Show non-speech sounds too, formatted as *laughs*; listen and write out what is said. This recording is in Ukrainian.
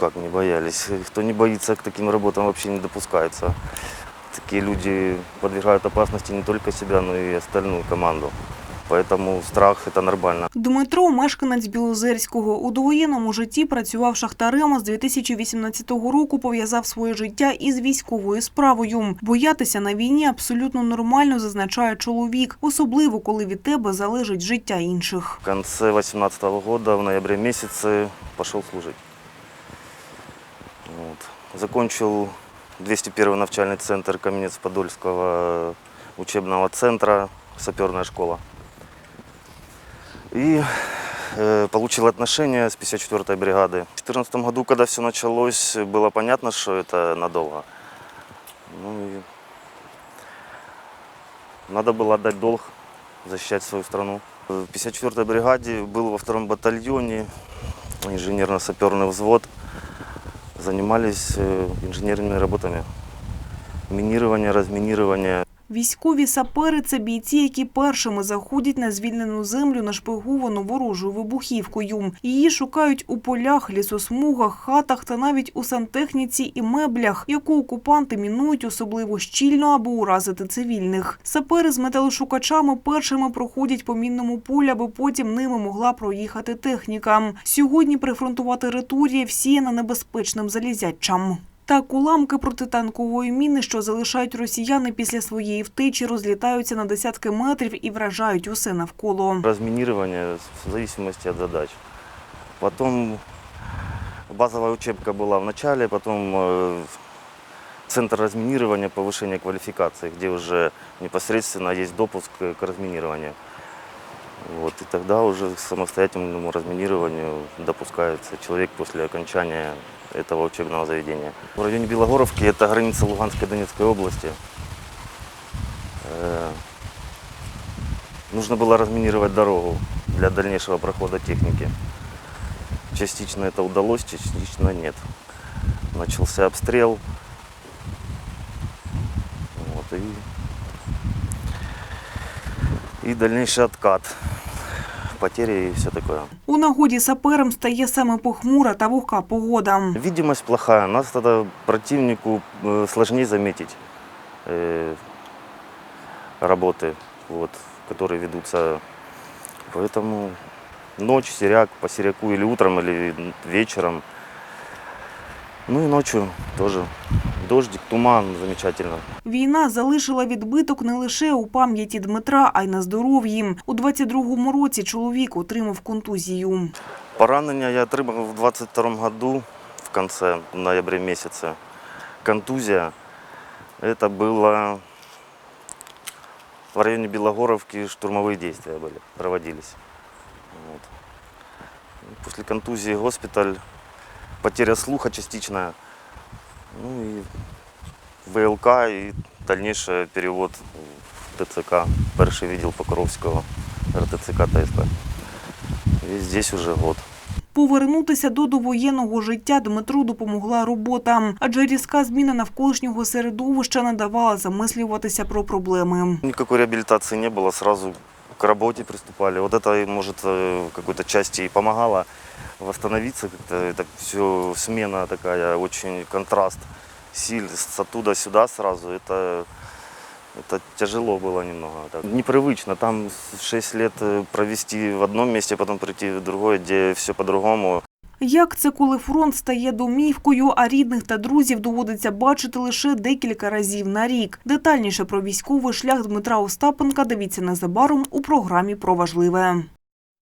Как не боялись? *laughs* Кто не боится к таким работам вообще не допускается. Такие люди подвергают опасности не только себя, но и остальную команду. Поэтому страх это нормально. Дмитро, мешканець Білозерського, у довоєнному житті працював шахтарем, а з 2018 року пов'язав своє життя із військовою справою. Боятися на війні абсолютно нормально, зазначає чоловік, особливо коли від тебе залежить життя інших. В конце 2018 года, в ноябре месяце, пошел служить. Закончил 201 навчальный центр Каменец-Подольского учебного центра, саперная школа. И э, получил отношение с 54-й бригады. В 2014 году, когда все началось, было понятно, что это надолго. Ну и надо было отдать долг, защищать свою страну. В 54-й бригаде был во втором батальоне, инженерно-саперный взвод. Занимались э, инженерными работами. Минирование, разминирование. Військові сапери – це бійці, які першими заходять на звільнену землю, нашпиговану ворожою вибухівкою. Її шукають у полях, лісосмугах, хатах та навіть у сантехніці і меблях, яку окупанти мінують особливо щільно, аби уразити цивільних. Сапери з металошукачами першими проходять по мінному полі, аби потім ними могла проїхати техніка. Сьогодні прифронтова територія всіяна небезпечним залізячам. Так, уламки протитанкової міни, що залишають росіяни після своєї втечі, розлітаються на десятки метрів і вражають усе навколо. Разминирование в зависимости от задач. Потом базовая учебка была в начале, потом э, центр разминирования, повышение квалификации, где уже непосредственно есть допуск к к разминированию. Вот, и тогда уже к самостоятельному разминированию допускается человек после окончания этого учебного заведения. В районе Белогоровки это граница Луганской и Донецкой области. Э, Нужно было разминировать дорогу для дальнейшего прохода техники. Частично это удалось, частично нет. Начался обстрел. Вот, и, и дальнейший откат. Потери и все такое. У нагоді саперам стає саме похмура та вогка погода. Видимость плохая. Нас тогда противнику э, сложнее заметить э, работы, вот, которые ведутся. Поэтому ночь, серяк, по серяку или утром, или вечером. Ну и ночью тоже. Дождик, туман, замечательно. Війна залишила відбиток не лише у пам'яті Дмитра, а й на здоров'ї. У 22-му році чоловік отримав контузію. Поранення я отримав в 22 году, в конце ноября месяца. Контузия. Это было в районе Белогоровки штурмовые действия были, проводились. Вот. После контузии госпиталь, потеря слуха частичная, ну и ВЛК и дальнейший перевод в ТЦК. Перший видел Покровского, РТЦК ТСП. И здесь уже год. Повернутися до довоєнного життя Дмитру допомогла робота, адже різка зміна навколишнього середовища не давала замислюватися про проблеми. Никакой реабилитации не было, сразу к работе приступали. Вот это, может, э, в какой-то части и помогало восстановиться. Как-то это все смена такая, очень контраст сил с оттуда сюда сразу. Это, это тяжело было немного. так. Непривычно. Там 6 лет э, провести в одном месте, потом прийти в другое, где все по-другому. Як це, коли фронт стає домівкою, а рідних та друзів доводиться бачити лише декілька разів на рік? Детальніше про військовий шлях Дмитра Остапенка дивіться незабаром у програмі про важливе.